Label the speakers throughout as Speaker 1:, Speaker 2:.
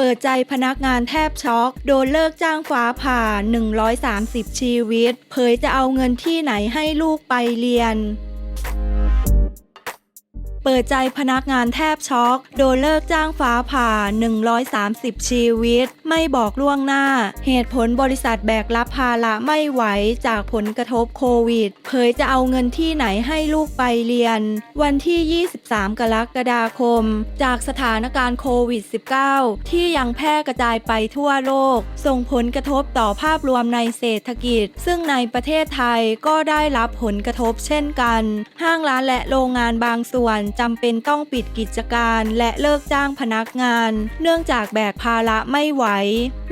Speaker 1: เปิดใจพนักงานแทบช็อก โดนเลิกจ้างฟ้าผ่า 130 ชีวิต เผยจะเอาเงินที่ไหนให้ลูกไปเรียน เปิดใจพนักงานแทบช็อก โดนเลิกจ้างฟ้าผ่า 130 ชีวิต ไม่บอกล่วงหน้า เหตุผลบริษัทแบกรับภาระไม่ไหวจากผลกระทบโควิด เผยจะเอาเงินที่ไหนให้ลูกไปเรียน วันที่ 23 กรกฎาคม จากสถานการณ์โควิด -19 ที่ยังแพร่กระจายไปทั่วโลก ส่งผลกระทบต่อภาพรวมในเศรษฐกิจ ซึ่งในประเทศไทยก็ได้รับผลกระทบเช่นกัน ห้างร้านและโรงงานบางส่วนจำเป็นต้องปิดกิจการและเลิกจ้างพนักงาน เนื่องจากแบกภาระไม่ไหว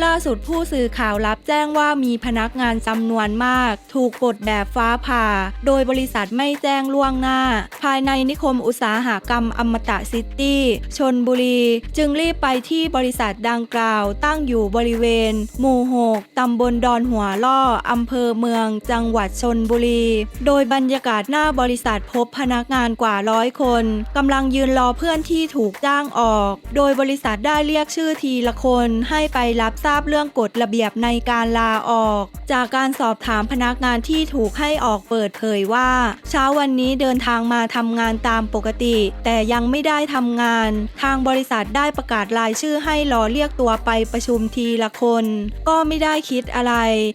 Speaker 1: ล่าสุดผู้สื่อข่าวรับแจ้งว่ามีพนักงานจำนวนมาก ถูกปลดแบบฟ้าผ่า โดยบริษัทไม่แจ้งล่วงหน้า ภายในนิคมอุตสาหกรรมอมตะซิตี้ชนบุรี จึงรีบไปที่บริษัทดังกล่าว ตั้งอยู่บริเวณ หมู่หกตำบลดอนหัวล่ออำเภอเมือง จังหวัดชนบุรี โดยบรรยากาศหน้าบริษัทพบพนักงานกว่าร้อยคนกำลังยืนรอเพื่อนที่ถูกจ้างออก โดยบริษัทได้เรียกชื่อทีละคนให้ไปรับทราบเรื่องกฎระเบียบในการลาออก จากการสอบถามพนักงานที่ถูกให้ออกเปิดเผยว่า เช้าวันนี้เดินทางมาทำงานตามปกติ แต่ยังไม่ได้ทำงาน ทางบริษัทได้ประกาศรายชื่อให้รอเรียกตัวไปประชุมทีละคน ก็ไม่ได้คิดอะไร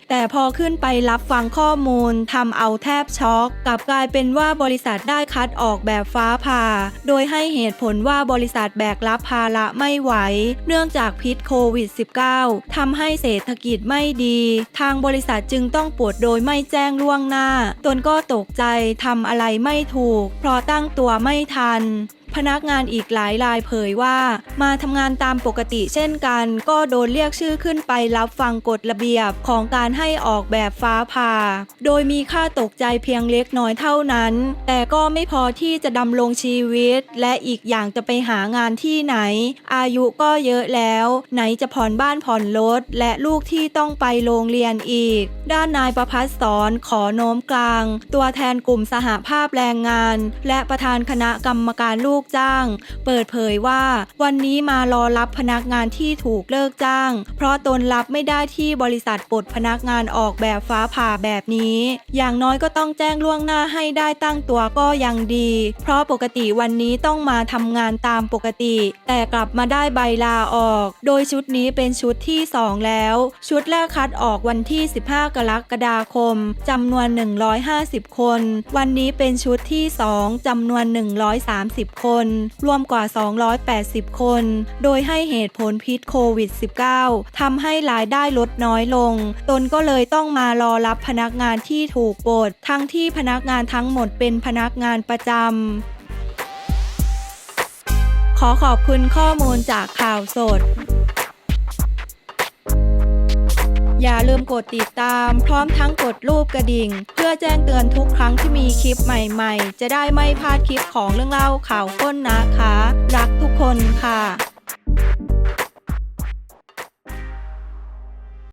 Speaker 1: แต่พอขึ้นไปรับฟังข้อมูลทำเอาแทบช็อกกลับกลายเป็นว่าบริษัทได้คัดออกแบบฟ้าผ่าโดยให้เหตุผลว่าบริษัทแบกรับภาระไม่ไหว เนื่องจากพิษโควิด -19 ทำให้เศรษฐกิจไม่ดี ทางบริษัทจึงต้องปวดโดยไม่แจ้งล่วงหน้า ตนก็ตกใจทำอะไรไม่ถูก เพราะตั้งตัวไม่ทัน พนักงานอีกหลายรายเผยว่า มาทำงานตามปกติเช่นกัน ก็โดนเรียกชื่อขึ้นไปรับฟังกฎระเบียบของการให้ออกแบบฟ้าผ่า โดยมีค่าตกใจเพียงเล็กน้อยเท่านั้น แต่ก็ไม่พอที่จะดำรงชีวิต และอีกอย่างจะไปหางานที่ไหน อายุก็เยอะแล้ว ไหนจะผ่อนบ้านผ่อนรถและลูกที่ต้องไปโรงเรียนอีก ด้านนายประพัฒสอนขอโน้มกลาง ตัวแทนกลุ่มสหภาพแรงงาน และประธานคณะกรรมการลูกกจ้าง เปิดเผยว่า วันนี้มารอรับพนักงานที่ถูกเลิกจ้าง เพราะตนรับไม่ได้ที่บริษัทปลดพนักงานออกแบบฟ้าผ่าแบบนี้ อย่างน้อยก็ต้องแจ้งล่วงหน้าให้ได้ตั้งตัวก็ยังดี เพราะปกติวันนี้ต้องมาทำงานตามปกติ แต่กลับมาได้ใบลาออก โดยชุดนี้เป็นชุดที่ 2 แล้ว ชุดแรกคัดออกวันที่ 15 กรกฎาคมจำนวน 150 คน วันนี้เป็นชุดที่ 2จำนวน 130 คนรวมกว่า 280 คน โดยให้เหตุผลพิษโควิด -19 ทำให้รายได้ลดน้อยลง ตนก็เลยต้องมารอรับพนักงานที่ถูกปลดทั้งที่พนักงานทั้งหมดเป็นพนักงานประจำขอขอบคุณข้อมูลจากข่าวสด อย่าลืมกดติดตาม พร้อมทั้งกดรูปกระดิ่ง เพื่อแจ้งเตือนทุกครั้งที่มีคลิปใหม่ๆ จะได้ไม่พลาดคลิปของเรื่องเล่าข่าวค้นนะคะ รักทุกคนค่ะ